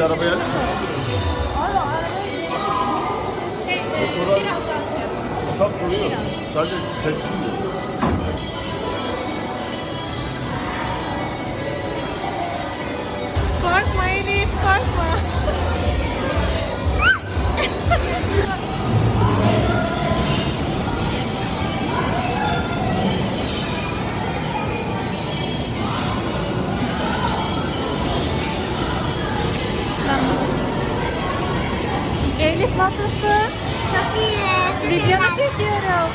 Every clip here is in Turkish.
De arabaya al. Motora Tam soruyor. Sadece seçsin diyor. Nasılsın? Çok iyi. Videonu çekiyorum.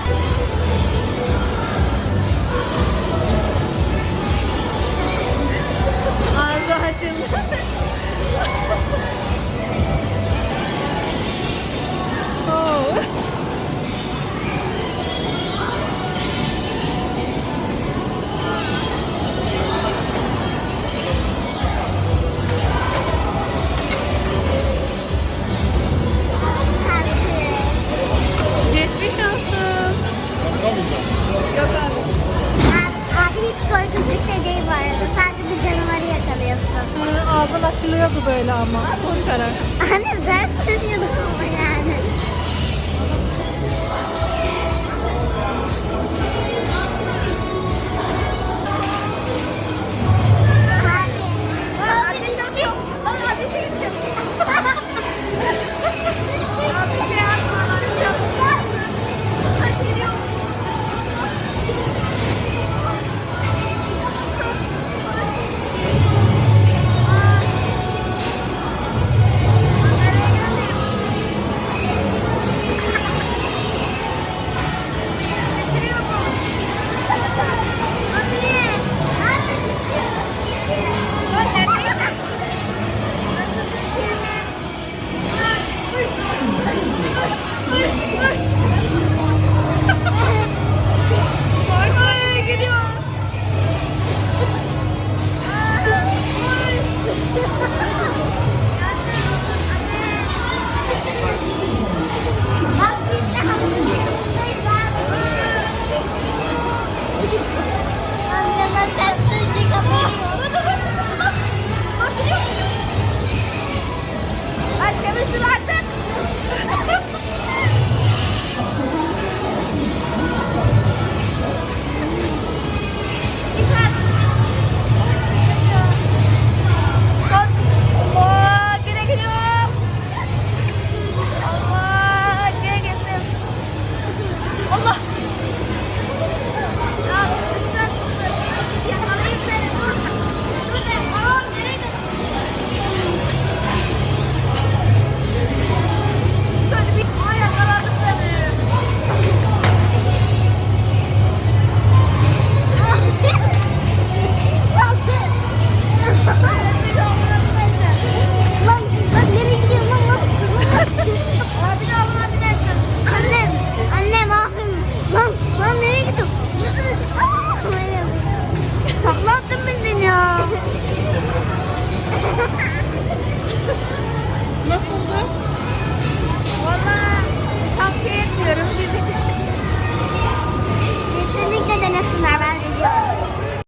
Ağzı açıldı. Ağzın açılıyordu böyle ama. Annem ders 前面是拉赞